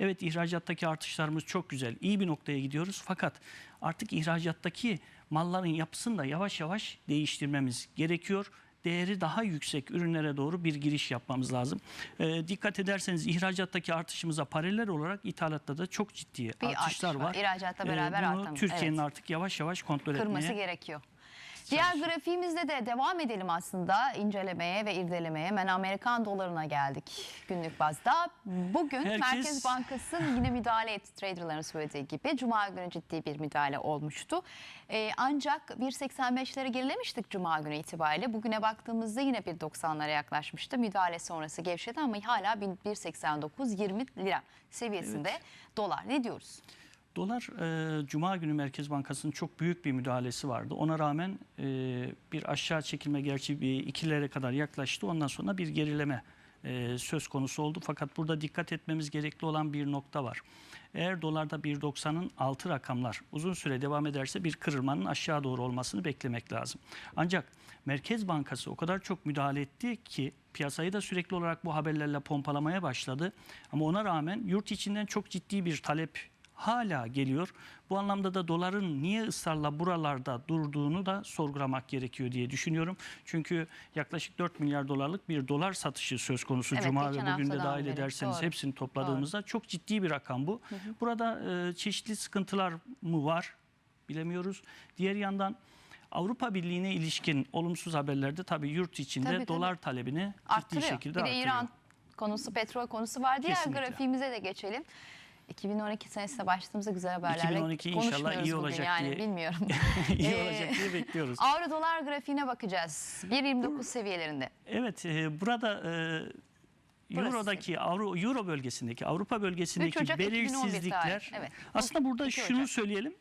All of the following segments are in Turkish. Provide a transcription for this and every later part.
Evet ihracattaki artışlarımız çok güzel. iyi bir noktaya gidiyoruz. Fakat artık ihracattaki malların yapısını da yavaş yavaş değiştirmemiz gerekiyor. Değeri daha yüksek ürünlere doğru bir giriş yapmamız lazım. Ee, dikkat ederseniz ihracattaki artışımıza paralel olarak ithalatta da çok ciddi Bir artışlar artış var. var. İhracatla Ee, beraber bunu artan. Türkiye'nin Evet. artık yavaş yavaş kontrol kırması etmeye gerekiyor. Diğer grafiğimizde de devam edelim aslında incelemeye ve irdelemeye. Hemen Amerikan dolarına geldik günlük bazda. Bugün Herkes- Merkez Bankası yine müdahale etti traderların söylediği gibi. Cuma günü ciddi bir müdahale olmuştu. Ee, ancak 1.85'lere gerilemiştik Cuma günü itibariyle. Bugüne baktığımızda yine 1.90'lara yaklaşmıştı. Müdahale sonrası gevşedi ama hala 1.89-20 lira seviyesinde dolar. Ne diyoruz? Dolar e, Cuma günü Merkez Bankası'nın çok büyük bir müdahalesi vardı. Ona rağmen e, bir aşağı çekilme gerçi bir ikilere kadar yaklaştı. Ondan sonra bir gerileme e, söz konusu oldu. Fakat burada dikkat etmemiz gerekli olan bir nokta var. Eğer dolarda 1.90'ın altı rakamlar uzun süre devam ederse bir kırılmanın aşağı doğru olmasını beklemek lazım. Ancak Merkez Bankası o kadar çok müdahale etti ki piyasayı da sürekli olarak bu haberlerle pompalamaya başladı. Ama ona rağmen yurt içinden çok ciddi bir talep hala geliyor. Bu anlamda da doların niye ısrarla buralarda durduğunu da sorgulamak gerekiyor diye düşünüyorum. Çünkü yaklaşık 4 milyar dolarlık bir dolar satışı söz konusu. Evet, Cuma ve bugün de dahil beri. ederseniz Doğru. hepsini topladığımızda çok ciddi bir rakam bu. Burada e, çeşitli sıkıntılar mı var bilemiyoruz. Diğer yandan Avrupa Birliği'ne ilişkin olumsuz haberlerde tabii yurt içinde Tabii, tabii. dolar talebini ciddi Arttırıyor. şekilde bir de artırıyor. İran konusu, petrol konusu var. Diğer Kesinlikle. grafiğimize de geçelim. 2012 senesinde başladığımızda güzel haberlerle 2012 inşallah iyi olacak yani diye- bilmiyorum. İyi Ee, olacak diye bekliyoruz. Avro dolar grafiğine bakacağız. 1.29 seviyelerinde. Evet, e, burada e. Euro'daki Avro Euro bölgesindeki Avrupa bölgesindeki 3 Ocak 2011 belirsizlikler evet. aslında burada 2 şunu söyleyelim.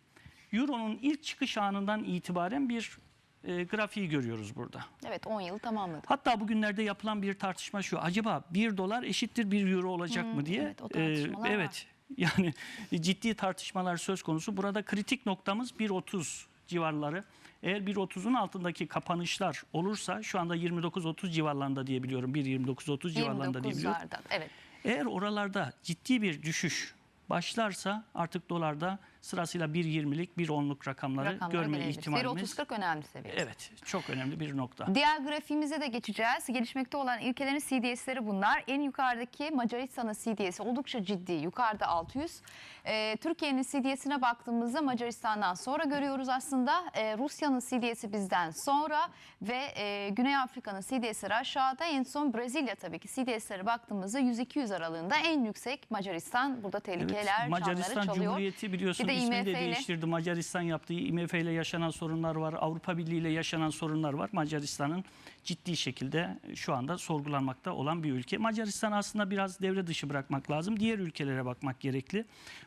Euro'nun ilk çıkış anından itibaren bir e, grafiği görüyoruz burada. Evet 10 yılı tamamladı. Hatta bugünlerde yapılan bir tartışma şu. Acaba 1 dolar eşittir 1 euro olacak mı diye. Hmm, evet, o tartışmalar Ee, evet. Yani ciddi tartışmalar söz konusu. Burada kritik noktamız 1.30 civarları. Eğer 1.30'un altındaki kapanışlar olursa şu anda 29-30 civarlarında diye biliyorum. 1.29-30 civarlarında diye biliyorum. 29'lardan evet. Eğer oralarda ciddi bir düşüş başlarsa artık dolarda sırasıyla 1.20'lik 1.10'luk rakamları, Rakamları görme görebiliriz. ihtimalimiz. 1.30-40 önemli seviye. Evet çok önemli bir nokta. Diğer grafiğimize de geçeceğiz. Gelişmekte olan ülkelerin CDS'leri bunlar. En yukarıdaki Macaristan'ın CDS'i oldukça ciddi. Yukarıda 600. Ee, Türkiye'nin CDS'ine baktığımızda Macaristan'dan sonra görüyoruz aslında. Ee, Rusya'nın CDS'i bizden sonra ve e, Güney Afrika'nın CDS'leri aşağıda. En son Brezilya tabii ki CDS'lere baktığımızda 100-200 aralığında en yüksek Macaristan. Burada tehlikeler, Evet, Macaristan çalıyor. Cumhuriyeti biliyorsun Bir de ismini IMF de ile- değiştirdi. Macaristan yaptığı IMF ile yaşanan sorunlar var. Avrupa Birliği ile yaşanan sorunlar var. Macaristan'ın ciddi şekilde şu anda sorgulanmakta olan bir ülke. Macaristan aslında biraz devre dışı bırakmak lazım. Diğer ülkelere bakmak gerekli.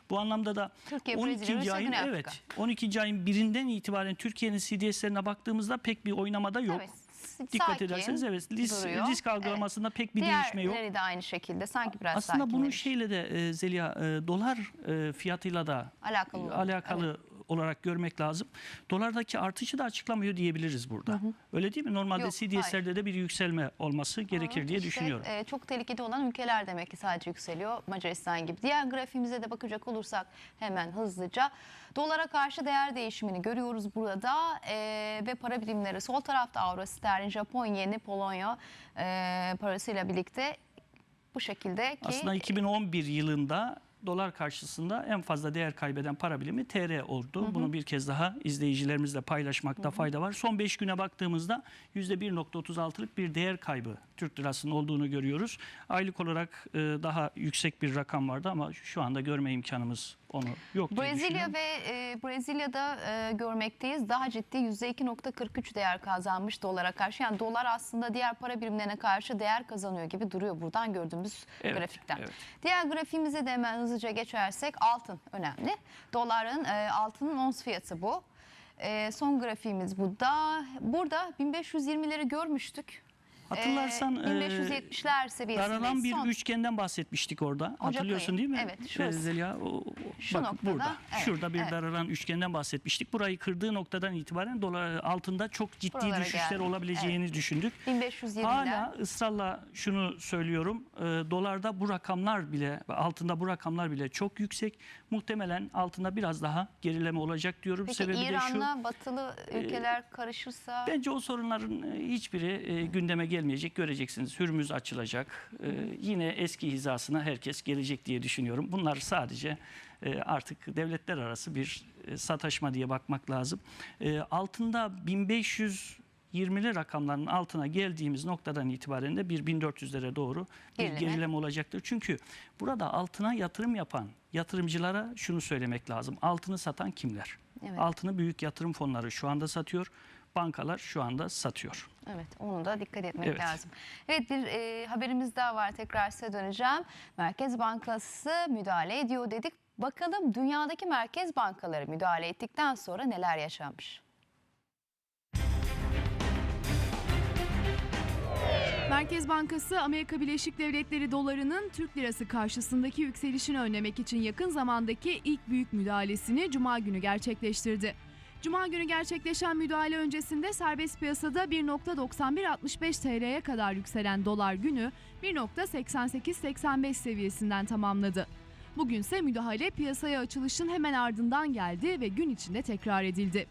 Bu anlamda da Türkiye, Brezilya, 12. Rusya, ayın evet 12. ayın birinden itibaren Türkiye'nin CDS'lerine baktığımızda pek bir oynamada yok. Evet, Dikkat sakin ederseniz evet risk, duruyor. risk algılamasında pek bir değişme yok. Diğerleri de aynı şekilde sanki biraz Aslında bunun şeyle de e, Zeliha e, dolar e, fiyatıyla da Alakalı e, alakalı olarak görmek lazım. Dolardaki artışı da açıklamıyor diyebiliriz burada. Öyle değil mi? Normalde Yok, CDS'lerde de bir yükselme olması gerekir diye İşte, düşünüyorum. e, çok tehlikeli olan ülkeler demek ki sadece yükseliyor. Macaristan gibi. Diğer grafiğimize de bakacak olursak hemen hızlıca. Dolara karşı değer değişimini görüyoruz burada. E, ve para birimleri sol tarafta avro, sterlin, Japon yeni, Polonya e, parasıyla birlikte bu şekilde ki Aslında 2011 yılında dolar karşısında en fazla değer kaybeden para birimi TL oldu. Bunu bir kez daha izleyicilerimizle paylaşmakta fayda var. Son 5 güne baktığımızda %1.36'lık bir değer kaybı Türk lirasının olduğunu görüyoruz. Aylık olarak e, daha yüksek bir rakam vardı ama şu anda görme imkanımız onu yok diye Brezilya ve e, Brezilya'da e, görmekteyiz. Daha ciddi %2.43 değer kazanmış dolara karşı. Yani dolar aslında diğer para birimlerine karşı değer kazanıyor gibi duruyor buradan gördüğümüz Evet, grafikten. evet. Diğer grafiğimize de hemen hızlıca geçersek altın önemli. Doların e, altının ons fiyatı bu. E, son grafiğimiz bu da. Burada 1520'leri görmüştük. Hatırlarsan Ee, e, 1570'ler seviyesindeyiz. Daralan bir Son- üçgenden bahsetmiştik orada. Hatırlıyorsun ayı. değil mi? Evet, şurası. Ee, Zeliha, o- Şu bak noktada, burada. evet, Şurada bir evet. daralan üçgenden bahsetmiştik. Burayı kırdığı noktadan itibaren dolar altında çok ciddi Buralara düşüşler geldi. olabileceğini düşündük. 1520'ler. Hala ısrarla şunu söylüyorum. e, dolarda bu rakamlar bile altında bu rakamlar bile çok yüksek. Muhtemelen altında biraz daha gerileme olacak diyorum. Peki Sebebi de şu. İran'la batılı ülkeler karışırsa Bence o sorunların e, hiçbiri e, gündeme gelmeyecek. Göreceksiniz. Hürmüz açılacak. E, Yine eski hizasına herkes gelecek diye düşünüyorum. Bunlar sadece e, artık devletler arası bir e, sataşma diye bakmak lazım. E, Altında 1520'li rakamların altına geldiğimiz noktadan itibaren de bir 1400'lere doğru bir Gerileme. gerileme olacaktır. Çünkü burada altına yatırım yapan yatırımcılara şunu söylemek lazım. Altını satan kimler? Evet. Altını büyük yatırım fonları şu anda satıyor. Bankalar şu anda satıyor. Evet, onu da dikkat etmek Evet. lazım. Evet, bir e, haberimiz daha var. Tekrar size döneceğim. Merkez Bankası müdahale ediyor dedik. Bakalım dünyadaki merkez bankaları müdahale ettikten sonra neler yaşanmış? Merkez Bankası Amerika Birleşik Devletleri dolarının Türk lirası karşısındaki yükselişini önlemek için yakın zamandaki ilk büyük müdahalesini Cuma günü gerçekleştirdi. Cuma günü gerçekleşen müdahale öncesinde serbest piyasada 1.9165 TL'ye kadar yükselen dolar günü 1.8885 seviyesinden tamamladı. Bugünse müdahale piyasaya açılışın hemen ardından geldi ve gün içinde tekrar edildi.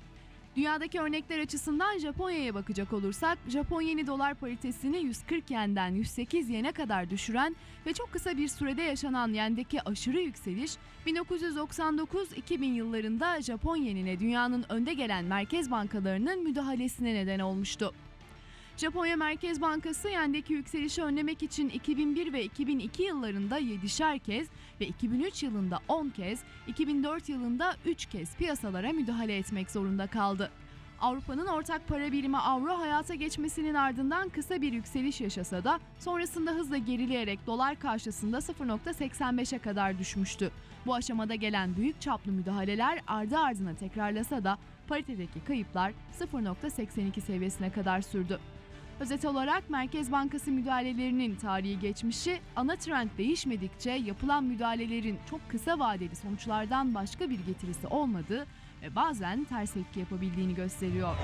Dünyadaki örnekler açısından Japonya'ya bakacak olursak, Japon yeni dolar paritesini 140 yenden 108 yene kadar düşüren ve çok kısa bir sürede yaşanan yendeki aşırı yükseliş, 1999-2000 yıllarında Japon yenine dünyanın önde gelen merkez bankalarının müdahalesine neden olmuştu. Japonya Merkez Bankası yendeki yükselişi önlemek için 2001 ve 2002 yıllarında 7'şer kez ve 2003 yılında 10 kez, 2004 yılında 3 kez piyasalara müdahale etmek zorunda kaldı. Avrupa'nın ortak para birimi avro hayata geçmesinin ardından kısa bir yükseliş yaşasa da sonrasında hızla gerileyerek dolar karşısında 0.85'e kadar düşmüştü. Bu aşamada gelen büyük çaplı müdahaleler ardı ardına tekrarlasa da paritedeki kayıplar 0.82 seviyesine kadar sürdü. Özet olarak Merkez Bankası müdahalelerinin tarihi geçmişi ana trend değişmedikçe yapılan müdahalelerin çok kısa vadeli sonuçlardan başka bir getirisi olmadığı ve bazen ters etki yapabildiğini gösteriyor.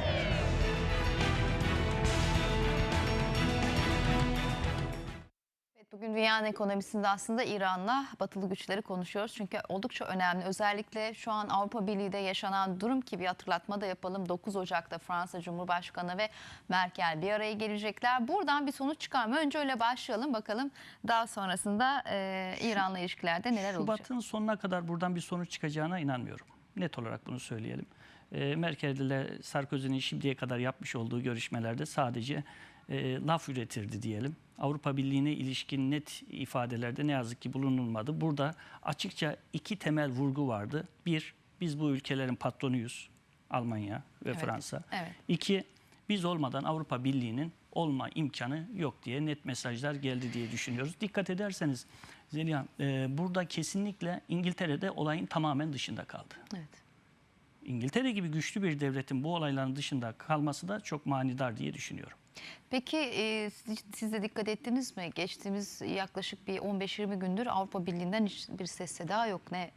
Bugün dünyanın ekonomisinde aslında İran'la batılı güçleri konuşuyoruz. Çünkü oldukça önemli. Özellikle şu an Avrupa Birliği'de yaşanan durum ki bir hatırlatma da yapalım. 9 Ocak'ta Fransa Cumhurbaşkanı ve Merkel bir araya gelecekler. Buradan bir sonuç çıkar mı? Önce öyle başlayalım bakalım. Daha sonrasında e, İran'la ilişkilerde neler olacak? Şubat'ın sonuna kadar buradan bir sonuç çıkacağına inanmıyorum. Net olarak bunu söyleyelim. E, Merkel ile Sarkozy'nin şimdiye kadar yapmış olduğu görüşmelerde sadece e, laf üretirdi diyelim. Avrupa Birliği'ne ilişkin net ifadelerde ne yazık ki bulunulmadı. Burada açıkça iki temel vurgu vardı. Bir, biz bu ülkelerin patronuyuz. Almanya ve Evet, Fransa. evet. İki, biz olmadan Avrupa Birliği'nin olma imkanı yok diye net mesajlar geldi diye düşünüyoruz. Dikkat ederseniz Zeliha, e, burada kesinlikle İngiltere'de olayın tamamen dışında kaldı. Evet. İngiltere gibi güçlü bir devletin bu olayların dışında kalması da çok manidar diye düşünüyorum. Peki e, siz, de dikkat ettiniz mi? Geçtiğimiz yaklaşık bir 15-20 gündür Avrupa Birliği'nden hiçbir ses seda yok. Ne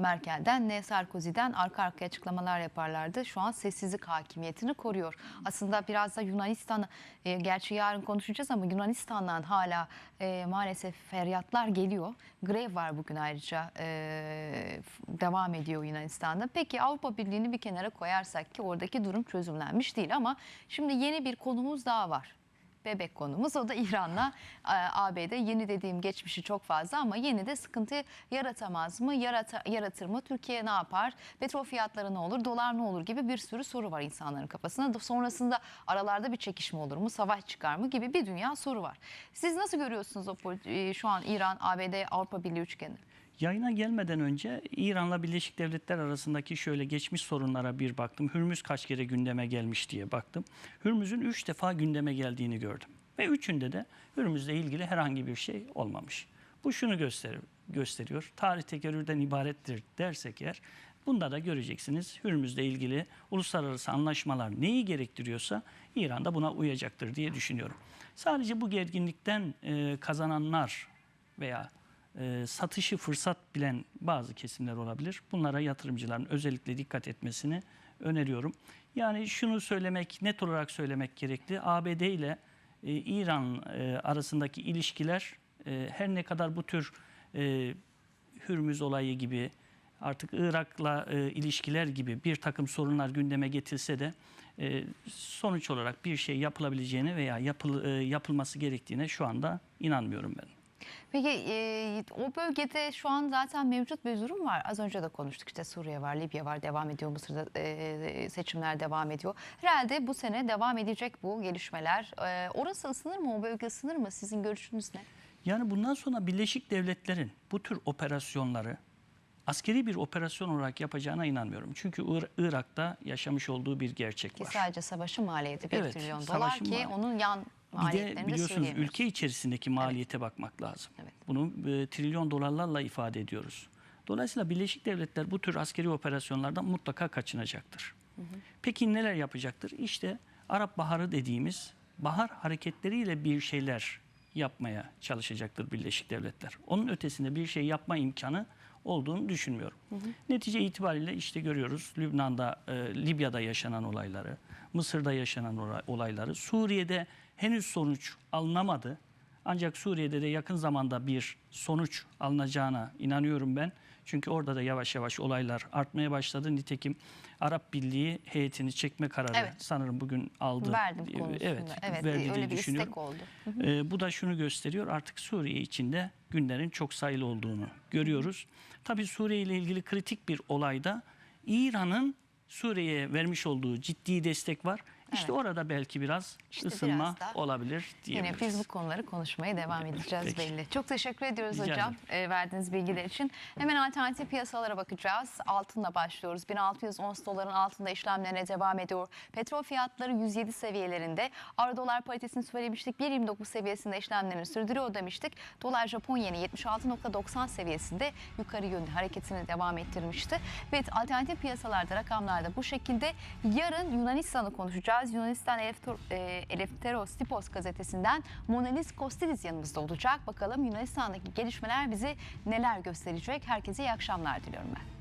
Merkel'den ne Sarkozy'den arka arkaya açıklamalar yaparlardı. Şu an sessizlik hakimiyetini koruyor. Aslında biraz da Yunanistan, e, gerçi yarın konuşacağız ama Yunanistan'dan hala e, maalesef feryatlar geliyor. Grev var bugün ayrıca e, devam ediyor Yunanistan'da. Peki Avrupa Birliği'ni bir kenara koyarsak ki oradaki durum çözümlenmiş değil ama şimdi yeni bir konumuz daha var bebek konumuz. O da İran'la e, ABD. Yeni dediğim geçmişi çok fazla ama yeni de sıkıntı yaratamaz mı? Yarata, yaratır mı? Türkiye ne yapar? Petrol fiyatları ne olur? Dolar ne olur? Gibi bir sürü soru var insanların kafasında. Sonrasında aralarda bir çekişme olur mu? Savaş çıkar mı? Gibi bir dünya soru var. Siz nasıl görüyorsunuz o e, şu an İran, ABD, Avrupa Birliği üçgeni? Yayına gelmeden önce İran'la Birleşik Devletler arasındaki şöyle geçmiş sorunlara bir baktım. Hürmüz kaç kere gündeme gelmiş diye baktım. Hürmüz'ün üç defa gündeme geldiğini gördüm. Ve üçünde de Hürmüz'le ilgili herhangi bir şey olmamış. Bu şunu gösterir, gösteriyor. Tarih tekerrürden ibarettir dersek eğer bu Bunda da göreceksiniz Hürmüz'le ilgili uluslararası anlaşmalar neyi gerektiriyorsa İran da buna uyacaktır diye düşünüyorum. Sadece bu gerginlikten e, kazananlar veya e, satışı fırsat bilen bazı kesimler olabilir. Bunlara yatırımcıların özellikle dikkat etmesini öneriyorum. Yani şunu söylemek, net olarak söylemek gerekli. ABD ile e, İran e, arasındaki ilişkiler e, her ne kadar bu tür e, Hürmüz olayı gibi artık Irak'la e, ilişkiler gibi bir takım sorunlar gündeme getirse de e, sonuç olarak bir şey yapılabileceğine veya yapıl, e, yapılması gerektiğine şu anda inanmıyorum ben. Peki e, o bölgede şu an zaten mevcut bir durum var. Az önce de konuştuk işte Suriye var, Libya var, devam ediyor. Mısır'da e, seçimler devam ediyor. Herhalde bu sene devam edecek bu gelişmeler. E, orası ısınır mı? O bölge ısınır mı? Sizin görüşünüz ne? Yani bundan sonra Birleşik Devletler'in bu tür operasyonları askeri bir operasyon olarak yapacağına inanmıyorum. Çünkü Ir- Irak'ta yaşamış olduğu bir gerçek Ki var. sadece savaşın maliyeti 1 Evet, trilyon dolar ki mal- onun yan Bir de biliyorsunuz ülke içerisindeki maliyete bakmak lazım. Evet. Bunu e, trilyon dolarlarla ifade ediyoruz. Dolayısıyla Birleşik Devletler bu tür askeri operasyonlardan mutlaka kaçınacaktır. Peki neler yapacaktır? İşte Arap Baharı dediğimiz bahar hareketleriyle bir şeyler yapmaya çalışacaktır Birleşik Devletler. Onun ötesinde bir şey yapma imkanı olduğunu düşünmüyorum. Netice itibariyle işte görüyoruz Lübnan'da, e, Libya'da yaşanan olayları, Mısır'da yaşanan olay- olayları, Suriye'de henüz sonuç alınamadı. Ancak Suriye'de de yakın zamanda bir sonuç alınacağına inanıyorum ben. Çünkü orada da yavaş yavaş olaylar artmaya başladı. Nitekim Arap Birliği heyetini çekme kararı Evet. sanırım bugün aldı. Verdim Ee, konusunda. Evet, Evet, verdi diye öyle bir düşünüyorum. istek oldu. Ee, bu da şunu gösteriyor artık Suriye içinde günlerin çok sayılı olduğunu görüyoruz. Tabii Suriye ile ilgili kritik bir olayda İran'ın Suriye'ye vermiş olduğu ciddi destek var. İşte orada belki biraz İşte ısınma biraz da olabilir Yine diyebiliriz. biz bu konuları konuşmaya devam edeceğiz Peki. belli. Çok teşekkür ediyoruz Rica hocam e, verdiğiniz bilgiler için. Hemen alternatif piyasalara bakacağız. Altınla başlıyoruz. 1600 ons doların altında işlemlerine devam ediyor. Petrol fiyatları 107 seviyelerinde. Avro dolar paritesini söylemiştik. 1.29 seviyesinde işlemlerini sürdürüyor demiştik. Dolar Japon yeni 76.90 seviyesinde yukarı yönlü hareketini devam ettirmişti. Evet alternatif piyasalarda rakamlarda bu şekilde. Yarın Yunanistan'ı konuşacağız. Yunanistan Eleftor, e, Eleftheros Tipos gazetesinden Monalis Kostidis yanımızda olacak. Bakalım Yunanistan'daki gelişmeler bizi neler gösterecek. Herkese iyi akşamlar diliyorum ben.